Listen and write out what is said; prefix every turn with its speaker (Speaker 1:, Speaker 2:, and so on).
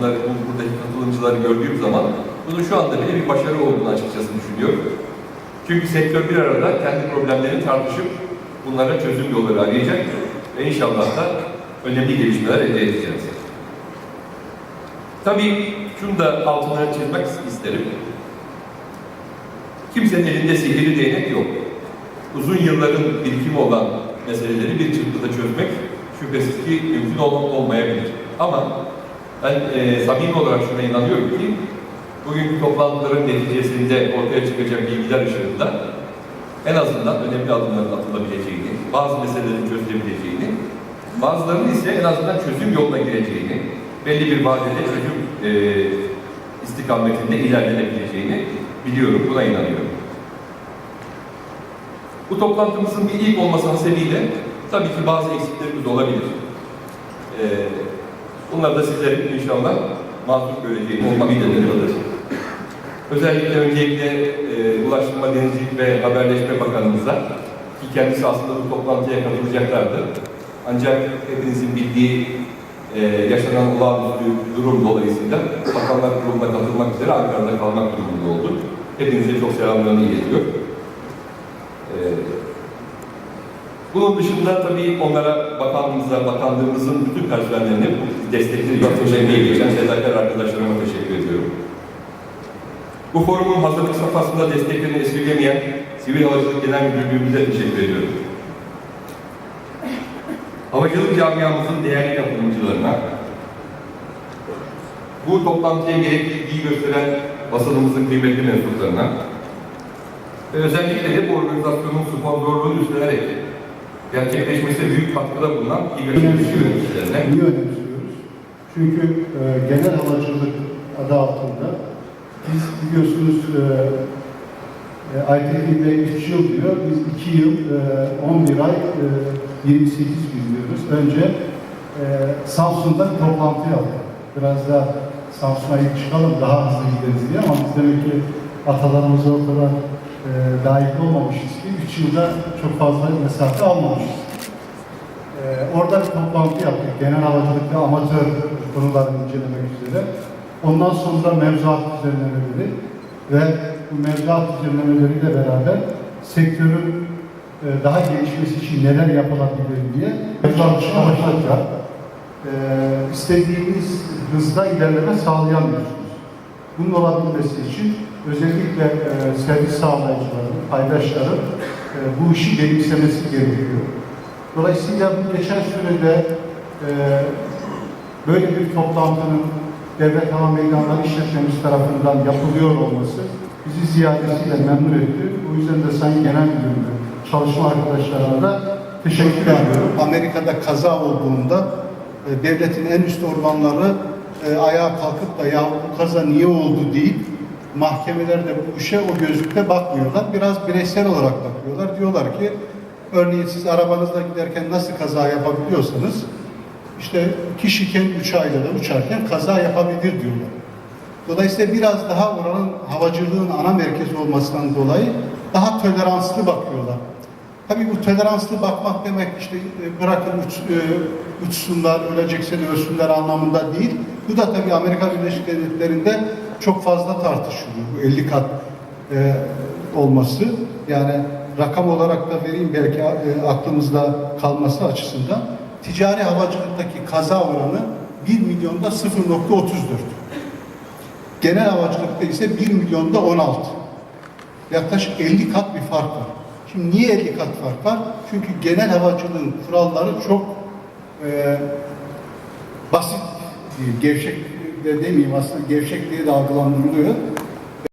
Speaker 1: bunları, bu, buradaki katılımcıları gördüğüm zaman bunun şu anda bile bir başarı olduğunu açıkçası düşünüyorum. Çünkü sektör bir arada kendi problemlerini tartışıp bunlara çözüm yolları arayacak ve inşallah da önemli gelişmeler elde edeceğiz. Tabii şunu da altına çizmek isterim. Kimsenin elinde sihirli değnek yok. Uzun yılların birikimi olan meseleleri bir çırpıda çözmek şüphesiz ki mümkün ol- olmayabilir. Ama ben e, samimi olarak şuna inanıyorum ki bugünkü toplantıların neticesinde ortaya çıkacak bilgiler ışığında en azından önemli adımların atılabileceğini, bazı meselelerin çözülebileceğini, bazılarının ise en azından çözüm yoluna gireceğini, belli bir vadede çözüm e, istikametinde ilerlenebileceğini biliyorum, buna inanıyorum. Bu toplantımızın bir ilk olması hasebiyle tabii ki bazı eksiklerimiz olabilir. Ee, bunları da sizlerin inşallah mahsus göreceğiniz umutlardır. Özellikle öncelikle e, Ulaştırma, Denizcilik ve Haberleşme Bakanımıza ki kendisi aslında bu toplantıya katılacaklardı. Ancak hepinizin bildiği e, yaşanan olağanüstü durum dolayısıyla Bakanlar Kurulu'na katılmak üzere Ankara'da kalmak durumunda oldu. Hepinize çok selamlarını iletiyor. Ee, bunun dışında tabii onlara bakanlığımıza, bakanlığımızın bütün personellerine bu destekleri yaptırmaya geçen fedakar arkadaşlarıma teşekkür ediyorum. Bu forumun hazırlık safhasında desteklerini esirgemeyen Sivil Havacılık Genel Müdürlüğümüze teşekkür ediyorum. Havacılık camiamızın değerli katılımcılarına, bu toplantıya gerekli ilgiyi gösteren basınımızın kıymetli mensuplarına, ve özellikle de bu organizasyonun sponsorluğunu üstlenerek gerçekleşmesine büyük katkıda bulunan İGAŞ'ın yöneticilerine
Speaker 2: Niye önemsiyoruz? Çünkü e, genel havacılık adı altında biz biliyorsunuz e, e, ITT'de 3 yıl diyor, biz 2 yıl e, 11 ay e, 28 gün diyoruz. Önce e, Samsun'da toplantı yaptık. Biraz da Samsun'a ilk çıkalım, daha hızlı gideriz diye ama biz demek ki atalarımıza o kadar e, layık olmamışız ki 3 yılda çok fazla mesafe almamışız. Ee, orada bir toplantı yaptık. Genel havacılık ve amatör konularını incelemek üzere. Ondan sonra mevzuat düzenlemeleri ve bu mevzuat düzenlemeleriyle beraber sektörün e, daha gelişmesi için neler yapılabilir diye mevzuat çalışacak. E, istediğimiz hızda ilerleme sağlayamıyorsunuz. Bunun olabilmesi için özellikle e, servis sağlayıcıların, paydaşların e, bu işi benimsemesi gerekiyor. Dolayısıyla bu geçen sürede e, böyle bir toplantının Devlet Hava Meydanları İşletmemiz tarafından yapılıyor olması bizi ziyadesiyle memnun etti. Bu yüzden de Sayın Genel Müdürüm'e, çalışma arkadaşlarına da teşekkür ediyorum.
Speaker 3: Amerika'da kaza olduğunda e, devletin en üst organları e, ayağa kalkıp da ya bu kaza niye oldu deyip mahkemelerde bu işe o gözlükte bakmıyorlar. Biraz bireysel olarak bakıyorlar. Diyorlar ki örneğin siz arabanızla giderken nasıl kaza yapabiliyorsanız işte kişiken üç ayda da uçarken kaza yapabilir diyorlar. Dolayısıyla biraz daha oranın havacılığın ana merkezi olmasından dolayı daha toleranslı bakıyorlar. Tabii bu toleranslı bakmak demek işte e, bırakın uç, e, uçsunlar, ölecekse de ölsünler anlamında değil. Bu da tabii Amerika Birleşik Devletleri'nde çok fazla tartışılıyor. Bu 50 kat e, olması. Yani rakam olarak da vereyim belki e, aklımızda kalması açısından. Ticari havacılıktaki kaza oranı 1 milyonda 0.34. Genel havacılıkta ise 1 milyonda 16. Yaklaşık 50 kat bir fark var. Şimdi niye 50 kat fark var? Çünkü genel havacılığın kuralları çok e, basit gevşek de demeyeyim aslında gevşek diye de algılandırılıyor.